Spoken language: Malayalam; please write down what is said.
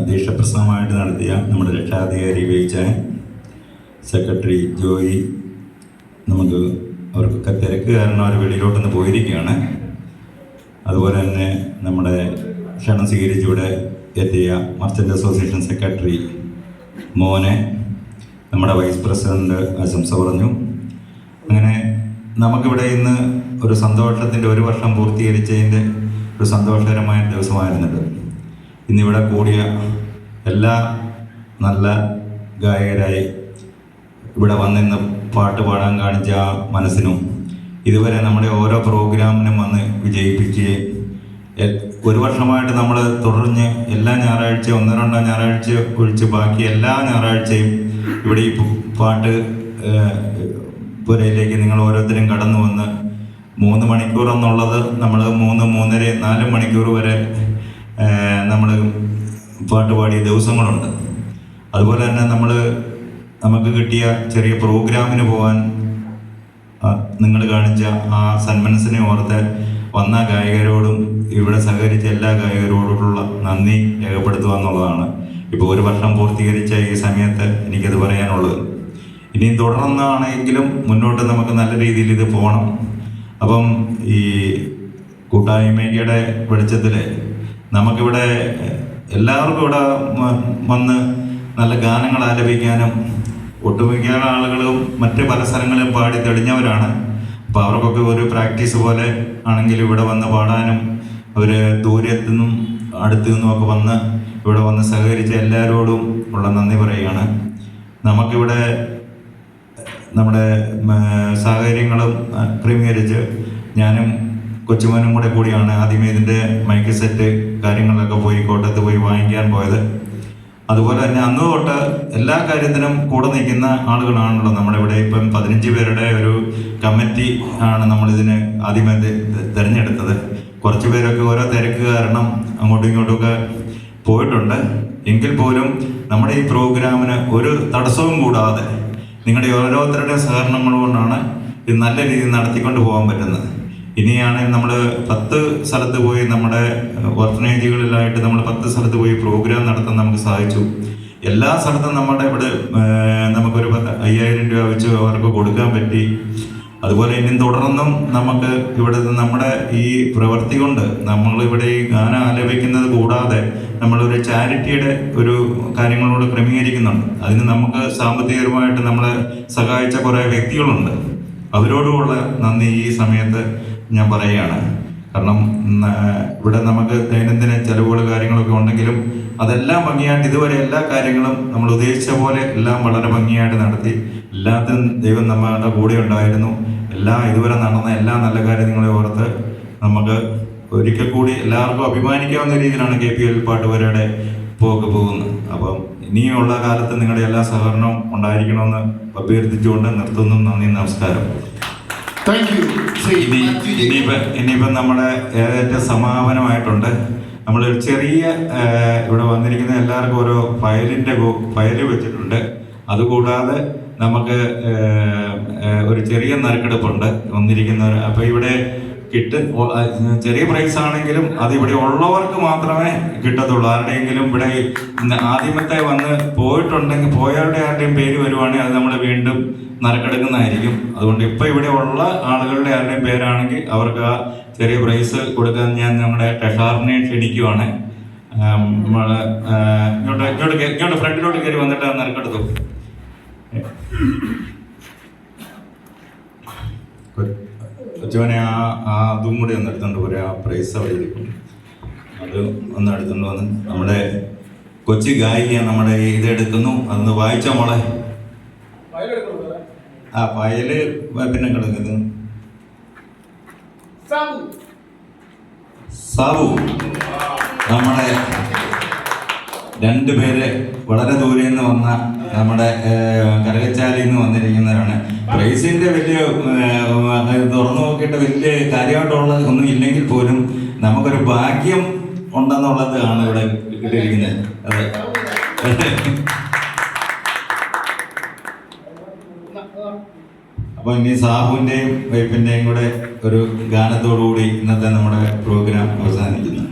അധ്യക്ഷ പ്രസംഗമായിട്ട് നടത്തിയ നമ്മുടെ രക്ഷാധികാരി വേയിച്ചാൻ സെക്രട്ടറി ജോയി നമുക്ക് അവർക്കൊക്കെ തിരക്ക് കാരണം അവർ വെളിയിലോട്ടൊന്ന് പോയിരിക്കുകയാണ്. അതുപോലെ തന്നെ നമ്മുടെ ക്ഷണം സ്വീകരിച്ചിവിടെ എത്തിയ മർച്ചന്റ് അസോസിയേഷൻ സെക്രട്ടറി മോനെ നമ്മുടെ വൈസ് പ്രസിഡന്റ് ആശംസ പറഞ്ഞു. അങ്ങനെ നമുക്കിവിടെ ഇന്ന് ഒരു സന്തോഷത്തിന്റെ ഒരു വർഷം പൂർത്തീകരിച്ചതിന്റെ ഒരു സന്തോഷകരമായ ദിവസമായിരുന്നത്. ഇന്നിവിടെ കൂടിയ എല്ലാ നല്ല ഗായകരായി ഇവിടെ വന്നിന്ന് പാട്ട് പാടാൻ കാണിച്ച ആ മനസ്സിനും ഇതുവരെ നമ്മുടെ ഓരോ പ്രോഗ്രാമിനും വന്ന് വിജയിപ്പിക്കുകയും ഒരു വർഷമായിട്ട് നമ്മൾ തുടർന്ന് എല്ലാ ഞായറാഴ്ചയും ഒന്നോ രണ്ടോ ഞായറാഴ്ച ഒഴിച്ച് ബാക്കി എല്ലാ ഞായറാഴ്ചയും ഇവിടെ ഈ പാട്ട് പുരയിലേക്ക് നിങ്ങൾ ഓരോരുത്തരും കടന്നു വന്ന് മൂന്ന് മണിക്കൂർ എന്നുള്ളത് നമ്മൾ മൂന്ന് മൂന്നര നാല് മണിക്കൂർ വരെ നമ്മൾ പാട്ട് പാടിയ ദിവസങ്ങളുണ്ട്. അതുപോലെ തന്നെ നമ്മൾ നമുക്ക് കിട്ടിയ ചെറിയ പ്രോഗ്രാമിന് പോകാൻ നിങ്ങൾ കാണിച്ച ആ സന്മനസ്സിനെ ഓർത്ത് വന്ന ഗായകരോടും ഇവിടെ സഹകരിച്ച എല്ലാ ഗായകരോടുള്ള നന്ദി രേഖപ്പെടുത്തുക എന്നുള്ളതാണ്. ഇപ്പോൾ ഒരു വർഷം പൂർത്തീകരിച്ച ഈ സമയത്ത് എനിക്കത് പറയാനുള്ളത്. ഇനി തുടർന്നാണെങ്കിലും മുന്നോട്ട് നമുക്ക് നല്ല രീതിയിൽ ഇത് പോകണം അപ്പം ഈ കൂട്ടായ്മയുടെ വെളിച്ചത്തിൽ നമുക്കിവിടെ എല്ലാവർക്കും ഇവിടെ വന്ന് നല്ല ഗാനങ്ങൾ ആലപിക്കാനും ഒട്ടുമിക്ക ആളുകളും മറ്റ് പല സ്ഥലങ്ങളിലും പാടി തെളിഞ്ഞവരാണ്. അപ്പോൾ അവർക്കൊക്കെ ഒരു പ്രാക്ടീസ് പോലെ ആണെങ്കിൽ ഇവിടെ വന്ന് പാടാനും അവർ ദൂരത്തു നിന്നും അടുത്തു നിന്നും ഒക്കെ വന്ന് ഇവിടെ വന്ന് സഹകരിച്ച എല്ലാവരോടും ഉള്ള നന്ദി പറയുകയാണ്. നമുക്കിവിടെ നമ്മുടെ സാഹചര്യങ്ങളും ക്രമീകരിച്ച് ഞാനും കൊച്ചുമോനും കൂടെ കൂടിയാണ് ആദ്യമേ ഇതിന്റെ മൈക്ക് സെറ്റ് കാര്യങ്ങളിലൊക്കെ പോയി കോട്ടയത്ത് പോയി വാങ്ങിക്കാൻ പോയത്. അതുപോലെ തന്നെ അന്ന് തൊട്ട് എല്ലാ കാര്യത്തിനും കൂടെ നിൽക്കുന്ന ആളുകളാണല്ലോ നമ്മുടെ ഇവിടെ. ഇപ്പം പതിനഞ്ച് പേരുടെ ഒരു കമ്മിറ്റി ആണ് നമ്മളിതിന് ആദ്യമേ തിരഞ്ഞെടുത്തത്. കുറച്ച് പേരൊക്കെ ഓരോ തിരക്ക് കാരണം അങ്ങോട്ടും ഇങ്ങോട്ടുമൊക്കെ പോയിട്ടുണ്ട്. എങ്കിൽ പോലും നമ്മുടെ ഈ പ്രോഗ്രാമിന് ഒരു തടസ്സവും കൂടാതെ നിങ്ങളുടെ ഓരോരുത്തരുടെയും സഹകരണങ്ങൾ കൊണ്ടാണ് ഇത് നല്ല രീതിയിൽ നടത്തിക്കൊണ്ട് പോകാൻ പറ്റുന്നത്. ഇനിയാണ് നമ്മൾ പത്ത് സ്ഥലത്ത് പോയി നമ്മുടെ ഓർഫനേജുകളിലായിട്ട് നമ്മൾ പത്ത് സ്ഥലത്ത് പോയി പ്രോഗ്രാം നടത്താൻ നമുക്ക് സാധിച്ചു. എല്ലാ സ്ഥലത്തും നമ്മുടെ ഇവിടെ നമുക്കൊരു അയ്യായിരം രൂപ വെച്ച് അവർക്ക് കൊടുക്കാൻ പറ്റി. അതുപോലെ ഇനിയും തുടർന്നും നമുക്ക് ഇവിടെ നമ്മുടെ ഈ പ്രവൃത്തി കൊണ്ട് നമ്മളിവിടെ ഈ ഗാനം ആലപിക്കുന്നത് കൂടാതെ നമ്മളൊരു ചാരിറ്റിയുടെ ഒരു കാര്യങ്ങളോട് ക്രമീകരിക്കുന്നുണ്ട്. അതിന് നമുക്ക് സാമ്പത്തികപരമായിട്ട് നമ്മളെ സഹായിച്ച കുറേ വ്യക്തികളുണ്ട്. അവരോടുമുള്ള നന്ദി ഈ സമയത്ത്. ഞാൻ പറയുകയാണ്. കാരണം ഇവിടെ നമുക്ക് ദൈനംദിന ചെലവുകൾ കാര്യങ്ങളൊക്കെ ഉണ്ടെങ്കിലും അതെല്ലാം ഭംഗിയായിട്ട് ഇതുവരെ എല്ലാ കാര്യങ്ങളും നമ്മൾ ഉദ്ദേശിച്ച പോലെ എല്ലാം വളരെ ഭംഗിയായിട്ട് നടത്തി. എല്ലാത്തിനും ദൈവം നമ്മളുടെ കൂടെ ഉണ്ടായിരുന്നു. എല്ലാ ഇതുവരെ നടന്ന എല്ലാ നല്ല കാര്യങ്ങളെ ഓർത്ത് നമുക്ക് ഒരിക്കൽ കൂടി എല്ലാവർക്കും അഭിമാനിക്കാവുന്ന രീതിയിലാണ് കെ പി എൽ പാട്ടുപരയുടെ പോക്ക് പോകുന്നത്. അപ്പം ഇനിയുള്ള കാലത്ത് നിങ്ങളുടെ എല്ലാ സഹകരണവും ഉണ്ടായിരിക്കണമെന്ന് അഭ്യർത്ഥിച്ചുകൊണ്ട് നിർത്തുന്നു. നന്ദി നമസ്കാരം. ഇനി. ഇനിയിപ്പോ നമ്മുടെ ഏകദേശം സമാപനമായിട്ടുണ്ട്. നമ്മൾ ചെറിയ ഇവിടെ വന്നിരിക്കുന്ന എല്ലാവർക്കും ഓരോ ഫയലിന്റെ ഫയൽ വെച്ചിട്ടുണ്ട്. അതുകൂടാതെ നമുക്ക് ഒരു ചെറിയ നറുക്കെടുപ്പുണ്ട് വന്നിരിക്കുന്ന അപ്പം ഇവിടെ കിട്ടും. ചെറിയ പ്രൈസ് ആണെങ്കിലും അത് ഇവിടെ ഉള്ളവർക്ക് മാത്രമേ കിട്ടത്തുള്ളൂ. ആരുടെയെങ്കിലും ഇവിടെ ആദ്യമത്തെ വന്ന് പോയിട്ടുണ്ടെങ്കിൽ പോയവരുടെ ആരുടെയും പേര് വരുവാണെങ്കിൽ അത് നമ്മൾ വീണ്ടും നറുക്കെടുക്കുന്നതായിരിക്കും. അതുകൊണ്ട് ഇപ്പൊ ഇവിടെ ഉള്ള ആളുകളുടെ ആരുടെയും പേരാണെങ്കിൽ അവർക്ക് ആ ചെറിയ പ്രൈസ് കൊടുക്കാൻ ഞാൻ നമ്മുടെ ടെഷാറിനെ ക്ഷണിക്കുവാണ്. ഇങ്ങോട്ട് ഇങ്ങോട്ട് ഇങ്ങോട്ട് ഫ്രണ്ടിലോട്ട് കയറി വന്നിട്ട് ആ നറുക്കെടുത്തു. കൊച്ചുവനെ ആ ആ അതും കൂടി ഒന്ന് എടുത്തുകൊണ്ട് പോരാ. ആ പ്രൈസ് അവിടെ ഇരിക്കും അത് ഒന്ന് എടുത്തുകൊണ്ട് വന്ന്. നമ്മുടെ കൊച്ചി ഗായിക നമ്മുടെ ഇതെടുക്കുന്നു അതൊന്ന് വായിച്ചോ മോളെ? ആ ഫയൽ പിന്നെ കിടക്കുന്നു സാബു. നമ്മുടെ രണ്ടുപേര് വളരെ ദൂരെ നിന്ന് വന്ന നമ്മുടെ കരകച്ചാലിൽ നിന്ന് വന്നിരിക്കുന്നവരാണ്. പ്രൈസിന്റെ വലിയ തുറന്നു നോക്കിയിട്ട് വലിയ കാര്യമായിട്ടുള്ള ഒന്നും ഇല്ലെങ്കിൽ പോലും നമുക്കൊരു ഭാഗ്യം ഉണ്ടെന്നുള്ളത് ആണ് ഇവിടെ കിട്ടിയിരിക്കുന്നത് അതെ. അപ്പൊ ഇനി സാബുവിന്റെയും വൈഫിന്റെയും കൂടെ ഒരു ഗാനത്തോടു കൂടി ഇന്നത്തെ നമ്മുടെ പ്രോഗ്രാം അവസാനിക്കുന്നു.